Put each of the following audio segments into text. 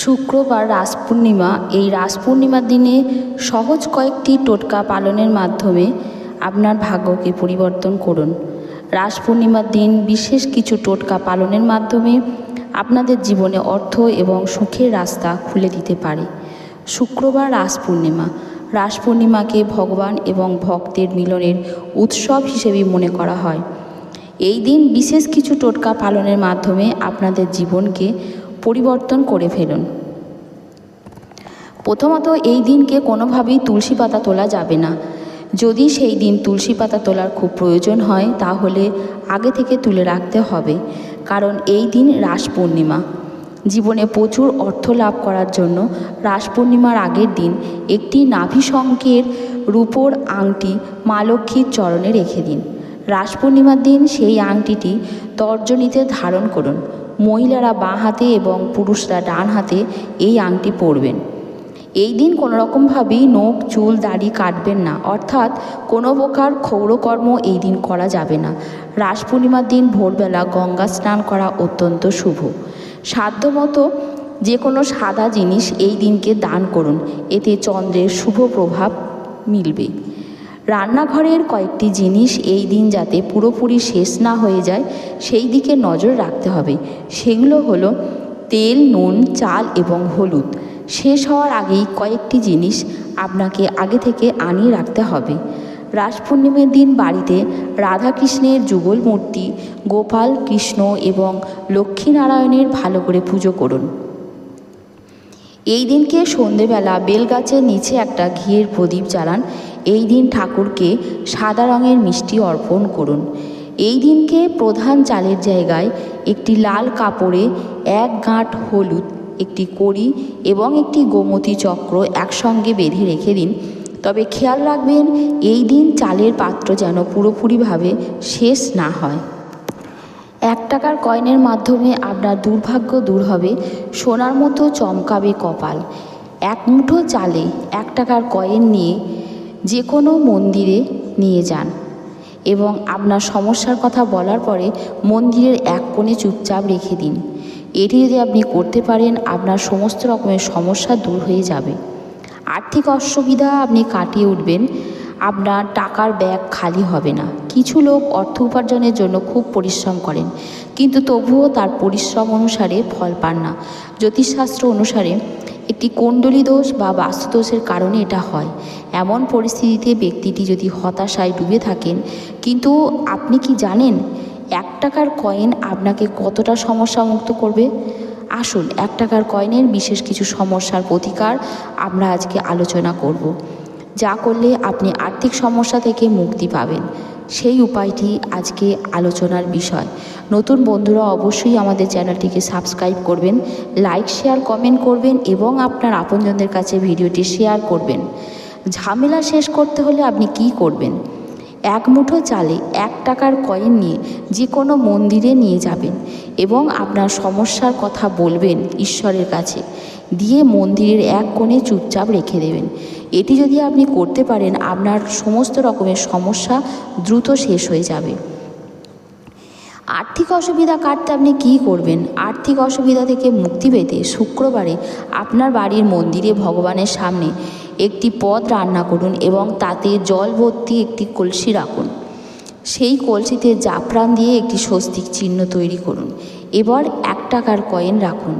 শুক্রবার রাস পূর্ণিমা এই রাস পূর্ণিমার দিনে সহজ কয়েকটি টোটকা পালনের মাধ্যমে আপনার ভাগ্যকে পরিবর্তন করুন। রাস পূর্ণিমার দিন বিশেষ কিছু টোটকা পালনের মাধ্যমে আপনাদের জীবনে অর্থ এবং সুখের রাস্তা খুলে দিতে পারে। শুক্রবার রাস পূর্ণিমা রাস পূর্ণিমাকে ভগবান এবং ভক্তের মিলনের উৎসব হিসেবে মনে করা হয়। এই দিন বিশেষ কিছু টোটকা পালনের মাধ্যমে আপনাদের জীবনকে পরিবর্তন করে ফেলুন। প্রথমত, এই দিনকে কোনোভাবেই তুলসী পাতা তোলা যাবে না। যদি সেই দিন তুলসী পাতা তোলার খুব প্রয়োজন হয়, তাহলে আগে থেকে তুলে রাখতে হবে। কারণ এই দিন রাস পূর্ণিমা। জীবনে প্রচুর অর্থ লাভ করার জন্য রাস পূর্ণিমার আগের দিন একটি নাভিশঙ্কের রূপোর আংটি মা লক্ষ্মীর চরণে রেখে দিন। রাস পূর্ণিমার দিন সেই আংটিটি তর্জনীতে ধারণ করুন। মহিলারা বাঁ হাতে এবং পুরুষরা ডান হাতে এই আংটি পরবেন। এই দিন কোনো রকমভাবেই নখ, চুল, দাড়ি কাটবেন না। অর্থাৎ কোনো প্রকার ক্ষৌরকর্ম এই দিন করা যাবে না। রাস পূর্ণিমার দিন ভোরবেলা গঙ্গা স্নান করা অত্যন্ত শুভ। সাধ্যমতো যে কোনো সাদা জিনিস এই দিনকে দান করুন। এতে চন্দ্রের শুভ প্রভাব মিলবে। রান্নাঘরের কয়েকটি জিনিস এই দিন যাতে পুরোপুরি শেষ না হয়ে যায়, সেই দিকে নজর রাখতে হবে। সেগুলো হলো তেল, নুন, চাল এবং হলুদ। শেষ হওয়ার আগেই কয়েকটি জিনিস আপনাকে আগে থেকে আনিয়ে রাখতে হবে। রাস পূর্ণিমার দিন বাড়িতে রাধাকৃষ্ণের যুগল মূর্তি, গোপাল কৃষ্ণ এবং লক্ষ্মীনারায়ণের ভালো করে পুজো করুন। এই দিনকে সন্ধেবেলা বেলগাছের নিচে একটা ঘিয়ের প্রদীপ জ্বালান। এই দিন ঠাকুরকে সাদা রঙের মিষ্টি অর্পণ করুন। এই দিনকে প্রধান চালের জায়গায় একটি লাল কাপড়ে এক গাঁট হলুদ, একটি কড়ি এবং একটি গোমতী চক্র একসঙ্গে বেঁধে রেখে দিন। তবে খেয়াল রাখবেন, এই দিন চালের পাত্র যেন পুরোপুরিভাবে শেষ না হয়। এক টাকার কয়েনের মাধ্যমে আপনার দুর্ভাগ্য দূর হবে, সোনার মতো চমকাবে কপাল। এক মুঠো চালে এক টাকার কয়েন নিয়ে যে কোনো মন্দিরে নিয়ে যান এবং আপনার সমস্যার কথা বলার পরে মন্দিরের এক কোণে চুপচাপ রেখে দিন। এটি যদি আপনি করতে পারেন, আপনার সমস্ত রকমের সমস্যা দূর হয়ে যাবে। আর্থিক অসুবিধা আপনি কাটিয়ে উঠবেন, আপনার টাকার ব্যাগ খালি হবে না। কিছু লোক অর্থ উপার্জনের জন্য খুব পরিশ্রম করেন, কিন্তু তবুও তার পরিশ্রম অনুসারে ফল পান না। জ্যোতিষশাস্ত্র অনুসারে একটি কুণ্ডলী দোষ বা বাস্তুদোষের কারণে এটা হয়। এমন পরিস্থিতিতে ব্যক্তিটি যদি হতাশায় ডুবে থাকেন, কিন্তু আপনি কি জানেন এক টাকার কয়েন আপনাকে কতটা সমস্যা মুক্ত করবে? আসুন, এক টাকার কয়েনের বিশেষ কিছু সমস্যার প্রতিকার আমরা আজকে আলোচনা করব। যা করলে আপনি আর্থিক সমস্যা থেকে মুক্তি পাবেন। সেই উপায়টি আজকে আলোচনার বিষয়। নতুন বন্ধুরা অবশ্যই আমাদের চ্যানেলটিকে সাবস্ক্রাইব করবেন, লাইক, শেয়ার, কমেন্ট করবেন এবং আপনার আপনজনদের কাছে ভিডিওটি শেয়ার করবেন। ঝামেলা শেষ করতে হলে আপনি কি করবেন? এক মুঠো চালে এক টাকার কয়েন নিয়ে যে কোনো মন্দিরে নিয়ে যাবেন এবং আপনার সমস্যার কথা বলবেন ঈশ্বরের কাছে। দিয়ে মন্দিরের এক কোণে চুপচাপ রেখে দেবেন। এটি যদি আপনি করতে পারেন, আপনার সমস্ত রকমের সমস্যা দ্রুত শেষ হয়ে যাবে। আর্থিক অসুবিধা কাটতে আপনি কী করবেন? আর্থিক অসুবিধা থেকে মুক্তি পেতে শুক্রবারে আপনার বাড়ির মন্দিরে ভগবানের সামনে একটি পদ রান্না করুন এবং তাতে জল ভর্তি একটি কলসি রাখুন। সেই কলসিতে জাফরান দিয়ে একটি স্বস্তিক চিহ্ন তৈরি করুন। এবার এক টাকার কয়েন রাখুন।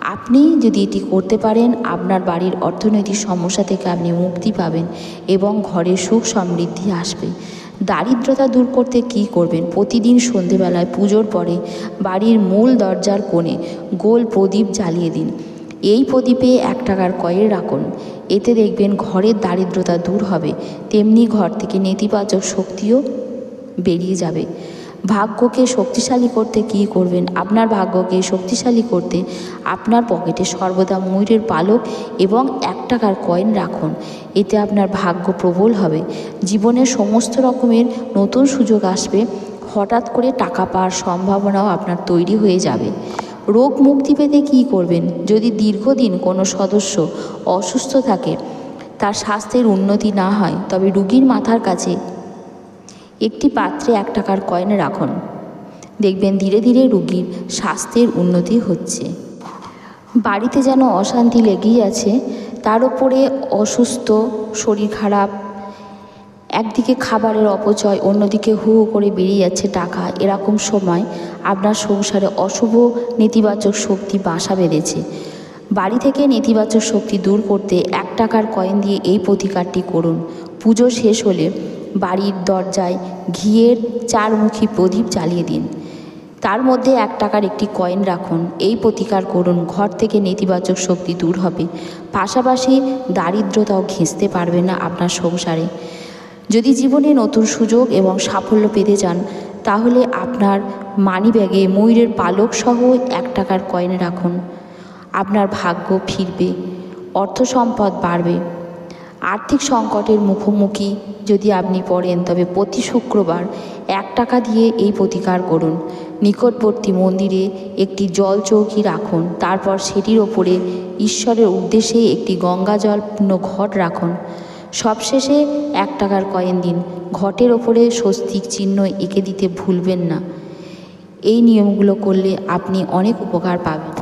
আপনি যদি এটি করতে পারেন, আপনার বাড়ির অর্থনৈতিক সমস্যা থেকে আপনি মুক্তি পাবেন এবং ঘরে সুখ সমৃদ্ধি আসবে। দারিদ্রতা দূর করতে কী করবেন? প্রতিদিন সন্ধেবেলায় পুজোর পরে বাড়ির মূল দরজার কোণে গোল প্রদীপ জ্বালিয়ে দিন। এই প্রদীপে এক টাকার কয়েন রাখুন। এতে দেখবেন ঘরের দারিদ্রতা দূর হবে। তেমনি ঘর থেকে নেতিবাচক শক্তিও বেরিয়ে যাবে। ভাগ্যকে শক্তিশালী করতে কী করবেন? আপনার ভাগ্যকে শক্তিশালী করতে আপনার পকেটে সর্বদা ময়ূরের পালক এবং এক টাকার কয়েন রাখুন। এতে আপনার ভাগ্য প্রবল হবে। জীবনের সমস্ত রকমের নতুন সুযোগ আসবে। হঠাৎ করে টাকা পাওয়ার সম্ভাবনাও আপনার তৈরি হয়ে যাবে। রোগ মুক্তি পেতে কী করবেন? যদি দীর্ঘদিন কোনো সদস্য অসুস্থ থাকে, তার স্বাস্থ্যের উন্নতি না হয়, তবে রুগীর মাথার কাছে একটি পাত্রে এক টাকার কয়েন রাখুন। দেখবেন ধীরে ধীরে রুগীর স্বাস্থ্যের উন্নতি হচ্ছে। বাড়িতে যেন অশান্তি লেগেই আছে, তার উপরে অসুস্থ, শরীর খারাপ একদিকে খাবারের অপচয়, অন্যদিকে হু হু করে বেরিয়ে যাচ্ছে টাকা। এরকম সময় আপনার সংসারে অশুভ নেতিবাচক শক্তি বাসা বেঁধেছে। বাড়ি থেকে নেতিবাচক শক্তি দূর করতে এক টাকার কয়েন দিয়ে এই প্রতিকারটি করুন। পুজো শেষ হলে বাড়ির দরজায় ঘিয়ের চারমুখী প্রদীপ জ্বালিয়ে দিন। তার মধ্যে এক টাকার একটি কয়েন রাখুন। এই প্রতিকার করুন, ঘর থেকে নেতিবাচক শক্তি দূর হবে। পাশাপাশি দারিদ্রতাও ঘেঁচতে পারবে না আপনার সংসারে। যদি জীবনে নতুন সুযোগ এবং সাফল্য পেতে চান, তাহলে আপনার মানিব্যাগে ময়ূরের পালক সহ এক টাকার কয়েন রাখুন। আপনার ভাগ্য ফিরবে, অর্থ সম্পদ বাড়বে। আর্থিক সংকটের মুখোমুখি যদি আপনি পড়েন, তবে প্রতি শুক্রবার এক টাকা দিয়ে এই প্রতিকার করুন। নিকটবর্তী মন্দিরে একটি জল চৌকি রাখুন, তারপর সেটির ওপরে ঈশ্বরের উদ্দেশ্যে একটি গঙ্গা জলপূর্ণ ঘট রাখুন। সবশেষে এক টাকার কয়েন দিন। ঘটের ওপরে স্বস্তিক চিহ্ন এঁকে দিতে ভুলবেন না। এই নিয়মগুলো করলে আপনি অনেক উপকার পাবেন।